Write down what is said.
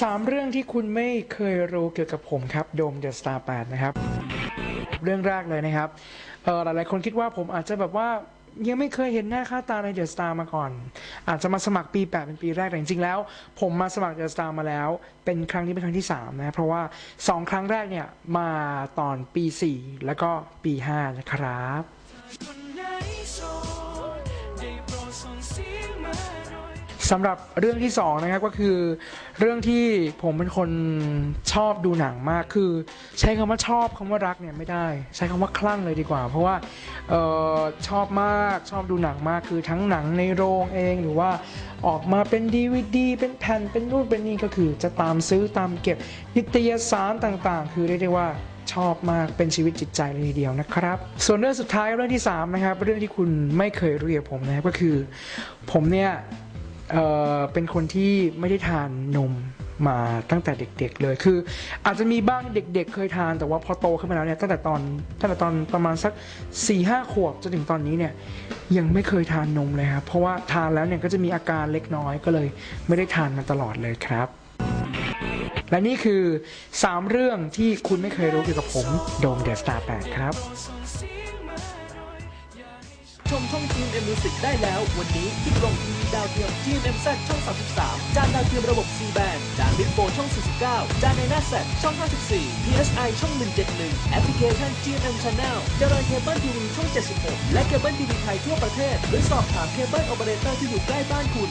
สามเรื่องที่คุณไม่เคยรู้เกี่ยวกับผมครับ โดมเดอะสตาร์แปดนะครับ เรื่องแรกเลยนะครับเออหลายๆคนคิดว่าผมอาจจะแบบว่ายังไม่เคยเห็นหน้าค่าตาในเดอะสตาร์มาก่อน อาจจะมาสมัครปี 8 เป็นปีแรกแต่จริงๆแล้ว ผมมาสมัครเดอะสตาร์มาแล้ว เป็นครั้งนี้เป็นครั้งที่3นะเพราะว่า 2 ครั้งแรกเนี่ยมาตอนปี 4 แล้วก็ปี 5 นะครับ สำหรับเรื่องที่สองนะครับก็คือเรื่องที่ผมเป็นคนชอบดูหนังมากคือ ใช้คำว่าชอบคำว่ารักเนี่ยไม่ได้ ใช้คำว่าคลั่งเลยดีกว่า เพราะว่าออชอบมากชอบดูหนังมากคือทั้งหนังในโรงเองหรือว่าออกมาเป็น DVD เป็นแผ่นเป็นนู่นเป็นนี่ก็คือ จะตามซื้อตามเก็บนิตยสารต่างๆ คือเรียกได้ว่าชอบมากเป็นชีวิตจิตใจเลยทีเดียวนะครับ ส่วนเรื่องสุดท้ายเรื่องที่3นะครับเรื่องที่คุณไม่เคยรู้เกี่ยวกับผมนะครับก็คือ ผมเนี่ย เออเป็นคนที่ไม่ได้ทานนมมาตั้งแต่เด็ก ๆ เลย คือ อาจจะมีบ้างเด็ก ๆ เคยทาน แต่ว่าพอโตขึ้นมาแล้วเนี่ยตั้งแต่ตอนตั้งแต่ตอนประมาณสัก4ี่ห้าขวบจนถึงตอนนี้เนี่ยยังไม่เคยทานนมเลยครับเพราะว่าทานแล้วเนี่ยก็จะมีอาการเล็กน้อยก็เลย ไม่ได้ทานมาตลอดเลยครับ และนี่คือ 3 เรื่องที่คุณไม่เคยรู้เกี่ยวกับผมโดมเดอะสตาร์แปครับ มช่อง GMM Music ได้แล้ว วันนี้ที่กล่องทีวีดาวเทียม GMM Z ช่อง 33 จานดาวเทียมระบบ C band จานบิ๊กโฟช่อง 49 จานในหน้าแซช่อง 54 PSI ช่อง 171 แอปพลิเคชัน GMM Channel จารายเคเบิลทีวีช่อง 76 และเคเบิลทีวีไทยทั่วประเทศ หรือสอบถามเคเบิลโอเปอเรเตอร์ที่อยู่ใกล้บ้านคุณ